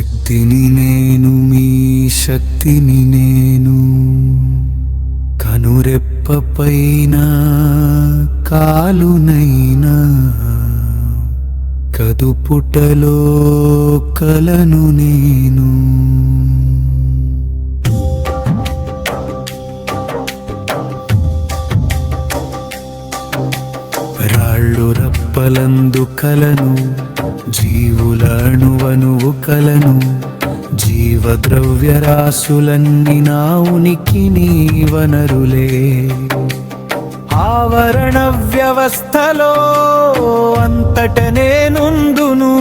శక్తిని నేను మీ శక్తిని నేను కనురెప్పపైన కాలునైనా కదుపుటలో కలను నేను. రాళ్ళు రప్పలందు కలను జీవులను అణువనువు కలను జీవద్రవ్య రాసులన్నీ నా ఉనికి నీ వనరులే ఆవరణ వ్యవస్థలో అంతట నేనుందును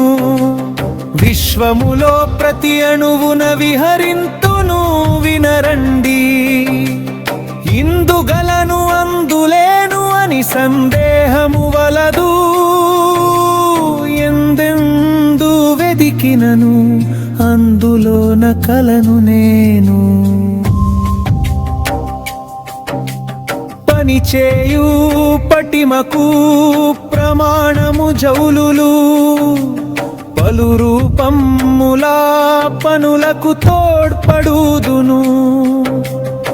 విశ్వములో ప్రతి అణువున విహరింతును వినరండి. ఇందుగలను అందులేను అని సందేహము వలదు. వెదికినను అందులోన కలను నేను. పనిచేయు పటిమకు ప్రమాణము జౌలులు. పలు రూపములా పనులకు తోడ్పడుదును.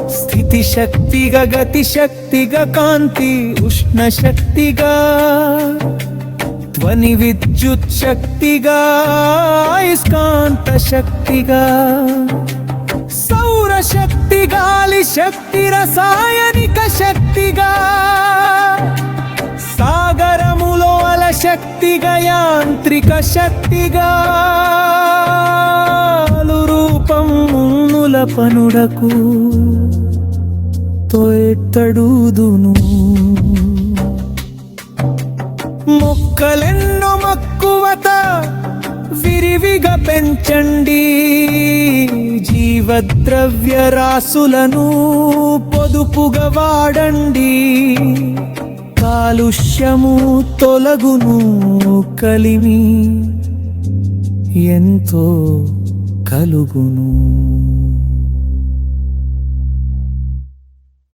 స్థితి శక్తిగా గతి శక్తిగా కాంతి ఉష్ణ శక్తిగా ధ్వని విద్యుత్ శక్తిగా అయస్కాంత శక్తిగా సౌర శక్తి గాలి శక్తి రసాయనిక శక్తిగా సాగరములో అల శక్తిగా యాంత్రిక శక్తిగా రూపం మున్నుల పనుడకు తోయెత్తడుదును. పెంచండి జీవద్రవ్య రాసులను పొదుపుగా వాడండి. కాలుష్యము తొలగును కలిమి ఎంతో కలుగును.